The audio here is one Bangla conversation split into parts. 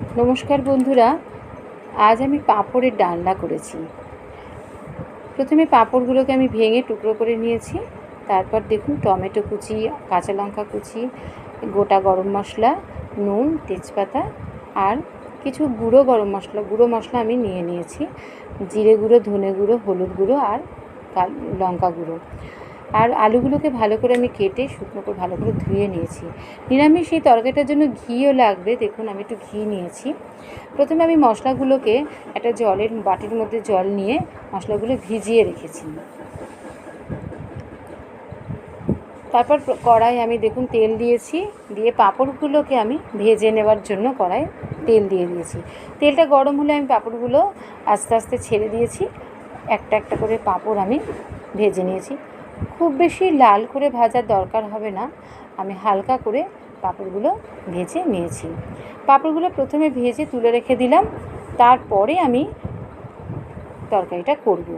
নমস্কার বন্ধুরা, আজ আমি পাঁপড়ের ডালনা করেছি। প্রথমে পাঁপড়গুলোকে আমি ভেঙে টুকরো করে নিয়েছি, তারপর দেখুন টমেটো কুচি, কাঁচা লঙ্কা কুচি, গোটা গরম মশলা, নুন, তেজপাতা আর কিছু গুঁড়ো গরম মশলা, গুঁড়ো মশলা আমি নিয়ে নিয়েছি। জিরে গুঁড়ো, ধনে গুঁড়ো, হলুদ গুঁড়ো আর লঙ্কা গুঁড়ো। আর আলুগুলোকে ভালো করে আমি কেটে শুকনো করে ভালো করে ধুয়ে নিয়েছি। নিরামিষ এই তরকারিটার জন্য ঘিও লাগবে। দেখুন, আমি একটু ঘি নিয়েছি। প্রথমে আমি মশলাগুলোকে একটা জলের বাটির মধ্যে জল নিয়ে মশলাগুলো ভিজিয়ে রেখেছি। তারপর কড়াই আমি দেখুন তেল দিয়েছি। দিয়ে পাঁপড়গুলোকে আমি ভেজে নেওয়ার জন্য কড়াই তেল দিয়ে দিয়েছি। তেলটা গরম হলে আমি পাঁপড়গুলো আস্তে আস্তে ছেড়ে দিয়েছি। একটা একটা করে পাঁপড় আমি ভেজে নিয়েছি। খুব বেশি লাল করে ভাজার দরকার হবে না। আমি হালকা করে পাঁপড়গুলো ভেজে নিয়েছি। পাঁপড়গুলো প্রথমে ভেজে তুলে রেখে দিলাম। তারপরে আমি তরকারিটা করব।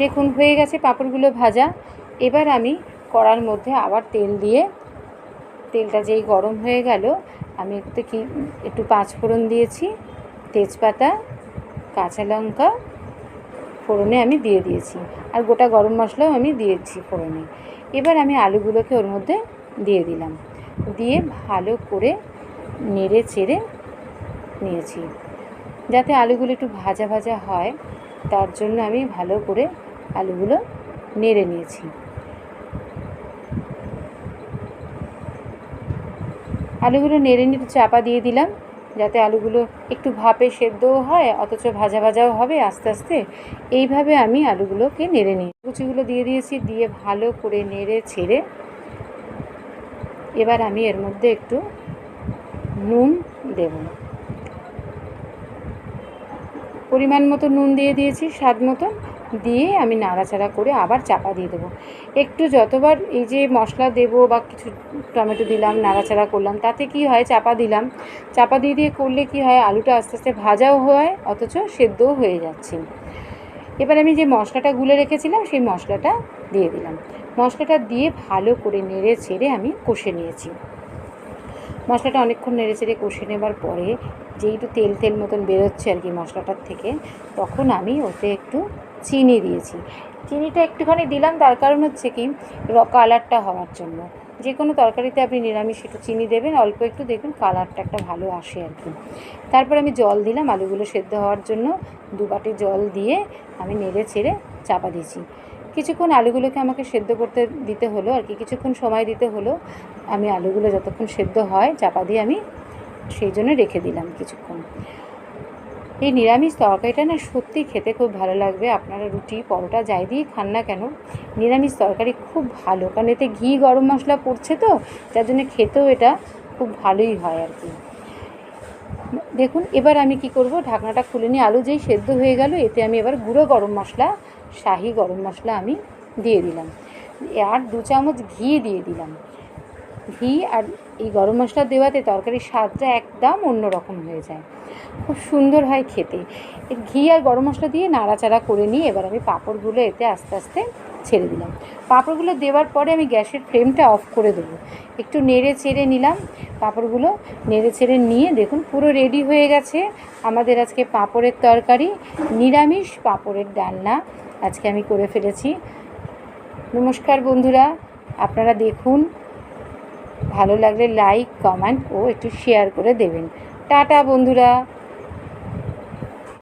দেখুন, হয়ে গেছে পাঁপড়গুলো ভাজা। এবার আমি কড়ার মধ্যে আবার তেল দিয়ে, তেলটা যেই গরম হয়ে গেল, আমি একটু কি, একটু পাঁচফোড়ন দিয়েছি। তেজপাতা, কাঁচা লঙ্কা ফোড়নে আমি দিয়ে দিয়েছি। আর গোটা গরম মশলাও আমি দিয়েছি ফোড়নে। এবার আমি আলুগুলোকে ওর মধ্যে দিয়ে দিলাম। দিয়ে ভালো করে নেড়ে চেড়ে নিয়েছি। যাতে আলুগুলো একটু ভাজা ভাজা হয়, তার জন্য আমি ভালো করে আলুগুলো নেড়ে নিয়েছি। আলুগুলো নেড়ে নিয়ে চাপা দিয়ে দিলাম। যাতে আলুগুলো একটু ভাপে সেদ্ধও হয়, অথচ ভাজা ভাজাও হবে আস্তে আস্তে, এইভাবে আমি আলুগুলোকে নেড়ে নিই। কুচিগুলো দিয়ে দিয়েছি, দিয়ে ভালো করে নেড়ে ছেড়ে এবার আমি এর মধ্যে একটু নুন দেব। পরিমাণ মতো নুন দিয়ে দিয়েছি, স্বাদ মতো। দিয়ে আমি নাড়াচাড়া করে আবার চাপা দিয়ে দেবো। একটু যতবার এই যে মশলা দেব বা কিছু টমেটো দিলাম, নাড়াচাড়া করলাম, তাতে কি হয়? চাপা দিলাম। চাপা দিয়ে দিয়ে করলে কি হয়? আলুটা আস্তে আস্তে ভাজাও হয়, অথচ সেদ্ধও হয়ে যাচ্ছে। এবার আমি যে মশলাটা গুলে রেখেছিলাম, সেই মশলাটা দিয়ে দিলাম। মশলাটা দিয়ে ভালো করে নেড়ে ছেড়ে আমি কষে নিয়েছি। মশলাটা অনেকক্ষণ নেড়ে চেড়ে কষে নেবার পরে একটু তেল তেল মতন বেরোচ্ছে আর কি মশলাটার থেকে, তখন আমি ওতে একটু চিনি দিয়েছি। চিনিটা একটুখানি দিলাম, তার কারণ হচ্ছে কি কালারটা হওয়ার জন্য। যে কোনো তরকারিতে আপনি নিরামিষ একটু চিনি দেবেন, অল্প একটু দেখবেন কালারটা একটা ভালো আসে আর কি। তারপর আমি জল দিলাম আলুগুলো সেদ্ধ হওয়ার জন্য, দু বাটি জল দিয়ে আমি নেড়ে ছেড়ে চাপা দিয়েছি। কিছুক্ষণ আলুগুলোকে আমাকে সেদ্ধ করতে দিতে হলো আর কি, কিছুক্ষণ সময় দিতে হলো। আমি আলুগুলো যতক্ষণ সেদ্ধ হয়, চাপা দিয়ে আমি সেই জন্য রেখে দিলাম কিছুক্ষণ। এই নিরামিষ তরকারিটা না সত্যি খেতে খুব ভালো লাগবে। আপনারা রুটি, পরোটা যাই দিয়ে খান না কেন, নিরামিষ তরকারি খুব ভালো। কারণ এতে ঘি গরম মশলা পড়ছে তো, যার জন্য খেতেও এটা খুব ভালোই হয় আর কি। দেখুন, এবার আমি কি করব, ঢাকনাটা খুলে নিয়ে আলু যেই সেদ্ধ হয়ে গেল, এতে আমি এবার গুঁড়ো গরম মশলা, শাহি গরম মশলা আমি দিয়ে দিলাম। আর দু চামচ ঘি দিয়ে দিলাম। ঘি আর এই গরম মশলা দেওয়াতে তরকারির স্বাদটা একদম অন্যরকম হয়ে যায়। খুব সুন্দর হয় খেতে। এর ঘি আর গরম মশলা দিয়ে নাড়াচাড়া করে নিয়ে এবার আমি পাঁপড়গুলো এতে আস্তে আস্তে ছেড়ে দিলাম। পাঁপড়গুলো দেওয়ার পরে আমি গ্যাসের ফ্লেমটা অফ করে দেবো। একটু নেড়ে চেড়ে নিলাম পাঁপড়গুলো। নেড়ে চেড়ে নিয়ে দেখুন পুরো রেডি হয়ে গেছে। আমাদের আজকে পাঁপড়ের তরকারি, নিরামিষ পাঁপড়ের ডালনা আজকে আমি করে ফেলেছি। নমস্কার বন্ধুরা, আপনারা দেখুন ভালো লাগলে লাইক কমেন্ট ও একটু শেয়ার করে দেবেন। টাটা বন্ধুরা।